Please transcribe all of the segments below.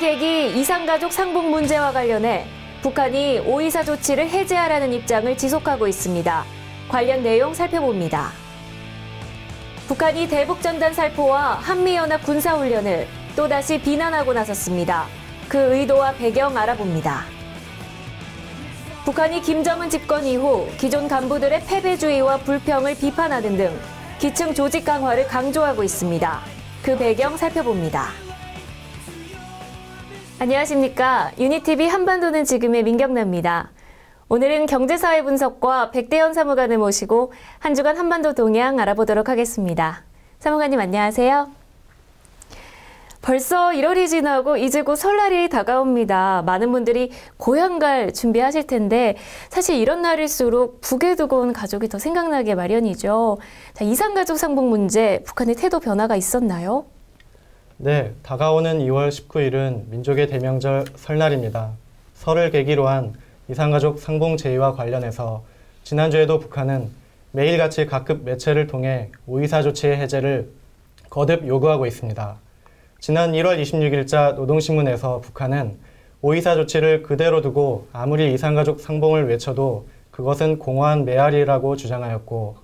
계기 이산가족 상봉 문제와 관련해 북한이 오이사 조치를 해제하라는 입장을 지속하고 있습니다. 관련 내용 살펴봅니다. 북한이 대북전단 살포와 한미연합 군사훈련을 또다시 비난하고 나섰습니다. 그 의도와 배경 알아봅니다. 북한이 김정은 집권 이후 기존 간부들의 패배주의와 불평을 비판하는 등 기층 조직 강화를 강조하고 있습니다. 그 배경 살펴봅니다. 안녕하십니까. 유니티비 한반도는 지금의 민경나입니다. 오늘은 경제사회 분석과 백대현 사무관을 모시고 한 주간 한반도 동향 알아보도록 하겠습니다. 사무관님 안녕하세요. 벌써 1월이 지나고 이제 곧 설날이 다가옵니다. 많은 분들이 고향 갈 준비하실 텐데 사실 이런 날일수록 북에 두고 온 가족이 더 생각나게 마련이죠. 자, 이산가족 상봉 문제 북한의 태도 변화가 있었나요? 네, 다가오는 2월 19일은 민족의 대명절 설날입니다. 설을 계기로 한 이산가족 상봉 제의와 관련해서 지난주에도 북한은 매일같이 각급 매체를 통해 오이사 조치의 해제를 거듭 요구하고 있습니다. 지난 1월 26일자 노동신문에서 북한은 오이사 조치를 그대로 두고 아무리 이산가족 상봉을 외쳐도 그것은 공허한 메아리라고 주장하였고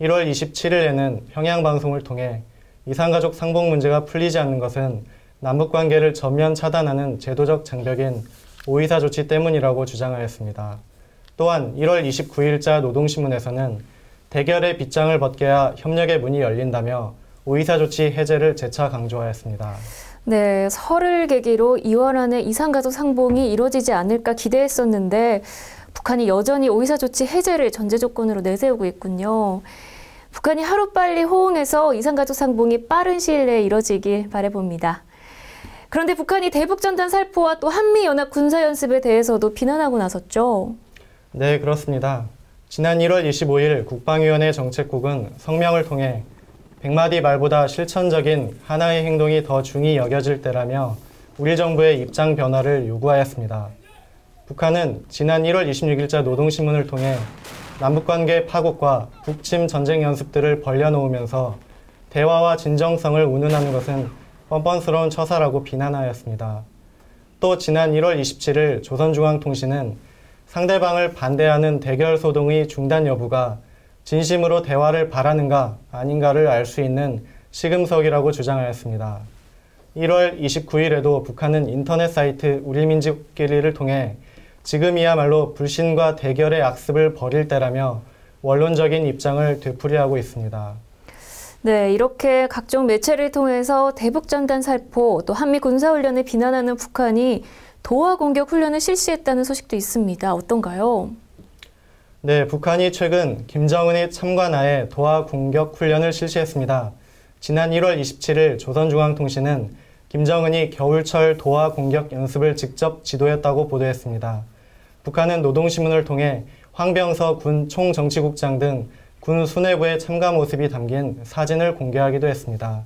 1월 27일에는 평양방송을 통해 이산가족 상봉 문제가 풀리지 않는 것은 남북관계를 전면 차단하는 제도적 장벽인 오이사 조치 때문이라고 주장하였습니다. 또한 1월 29일자 노동신문에서는 대결의 빗장을 벗겨야 협력의 문이 열린다며 오이사 조치 해제를 재차 강조하였습니다. 네, 설을 계기로 2월 안에 이산가족 상봉이 이루어지지 않을까 기대했었는데 북한이 여전히 오이사 조치 해제를 전제 조건으로 내세우고 있군요. 북한이 하루빨리 호응해서 이산가족 상봉이 빠른 시일 내에 이뤄지길 바래봅니다. 그런데 북한이 대북전단 살포와 또 한미연합 군사연습에 대해서도 비난하고 나섰죠. 네, 그렇습니다. 지난 1월 25일 국방위원회 정책국은 성명을 통해 백마디 말보다 실천적인 하나의 행동이 더 중히 여겨질 때라며 우리 정부의 입장 변화를 요구하였습니다. 북한은 지난 1월 26일자 노동신문을 통해 남북관계 파국과 북침 전쟁 연습들을 벌려놓으면서 대화와 진정성을 운운하는 것은 뻔뻔스러운 처사라고 비난하였습니다. 또 지난 1월 27일 조선중앙통신은 상대방을 반대하는 대결 소동의 중단 여부가 진심으로 대화를 바라는가 아닌가를 알 수 있는 시금석이라고 주장하였습니다. 1월 29일에도 북한은 인터넷 사이트 우리민족끼리를 통해 지금이야말로 불신과 대결의 악습을 벌일 때라며 원론적인 입장을 되풀이하고 있습니다. 네, 이렇게 각종 매체를 통해서 대북 전단 살포 또 한미 군사 훈련을 비난하는 북한이 도하 공격 훈련을 실시했다는 소식도 있습니다. 어떤가요? 네, 북한이 최근 김정은이 참관하에 도하 공격 훈련을 실시했습니다. 지난 1월 27일 조선중앙통신은 김정은이 겨울철 도하 공격 연습을 직접 지도했다고 보도했습니다. 북한은 노동신문을 통해 황병서 군 총정치국장 등 군 수뇌부의 참가 모습이 담긴 사진을 공개하기도 했습니다.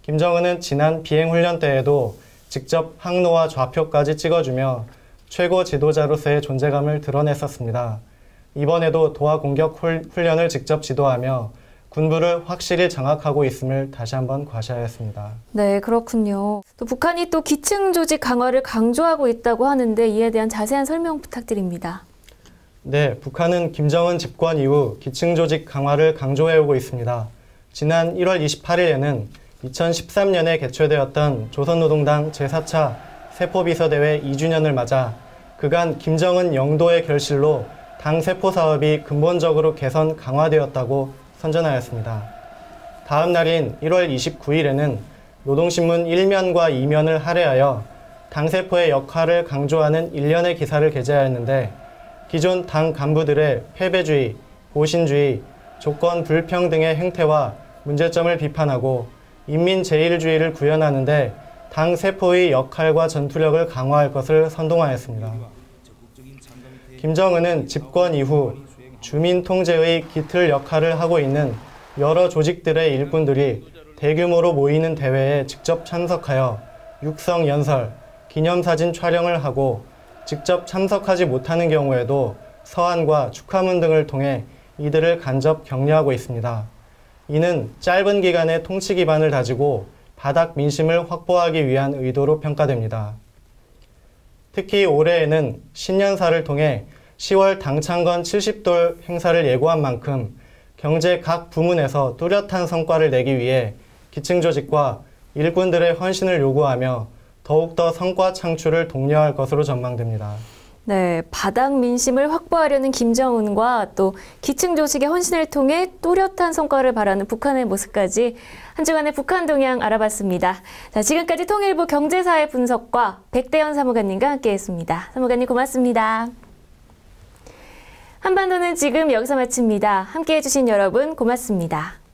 김정은은 지난 비행훈련 때에도 직접 항로와 좌표까지 찍어주며 최고 지도자로서의 존재감을 드러냈었습니다. 이번에도 도하 공격 훈련을 직접 지도하며 군부를 확실히 장악하고 있음을 다시 한번 과시하였습니다. 네, 그렇군요. 또 북한이 또 기층 조직 강화를 강조하고 있다고 하는데 이에 대한 자세한 설명 부탁드립니다. 네, 북한은 김정은 집권 이후 기층 조직 강화를 강조해오고 있습니다. 지난 1월 28일에는 2013년에 개최되었던 조선노동당 제4차 세포비서대회 2주년을 맞아 그간 김정은 영도의 결실로 당 세포 사업이 근본적으로 개선 강화되었다고 선전하였습니다. 다음 날인 1월 29일에는 노동신문 1면과 2면을 할애하여 당세포의 역할을 강조하는 일련의 기사를 게재하였는데 기존 당 간부들의 패배주의, 보신주의, 조건 불평등의 행태와 문제점을 비판하고 인민 제일주의를 구현하는데 당 세포의 역할과 전투력을 강화할 것을 선동하였습니다. 김정은은 집권 이후 주민 통제의 기틀 역할을 하고 있는 여러 조직들의 일꾼들이 대규모로 모이는 대회에 직접 참석하여 육성 연설, 기념사진 촬영을 하고 직접 참석하지 못하는 경우에도 서한과 축하문 등을 통해 이들을 간접 격려하고 있습니다. 이는 짧은 기간의 통치 기반을 다지고 바닥 민심을 확보하기 위한 의도로 평가됩니다. 특히 올해에는 신년사를 통해 10월 당창건 70돌 행사를 예고한 만큼 경제 각 부문에서 뚜렷한 성과를 내기 위해 기층 조직과 일꾼들의 헌신을 요구하며 더욱더 성과 창출을 독려할 것으로 전망됩니다. 네, 바닥 민심을 확보하려는 김정은과 또 기층 조직의 헌신을 통해 또렷한 성과를 바라는 북한의 모습까지 한 주간의 북한 동향 알아봤습니다. 자, 지금까지 통일부 경제사회 분석과 백대현 사무관님과 함께했습니다. 사무관님 고맙습니다. 한반도는 지금 여기서 마칩니다. 함께해 주신 여러분 고맙습니다.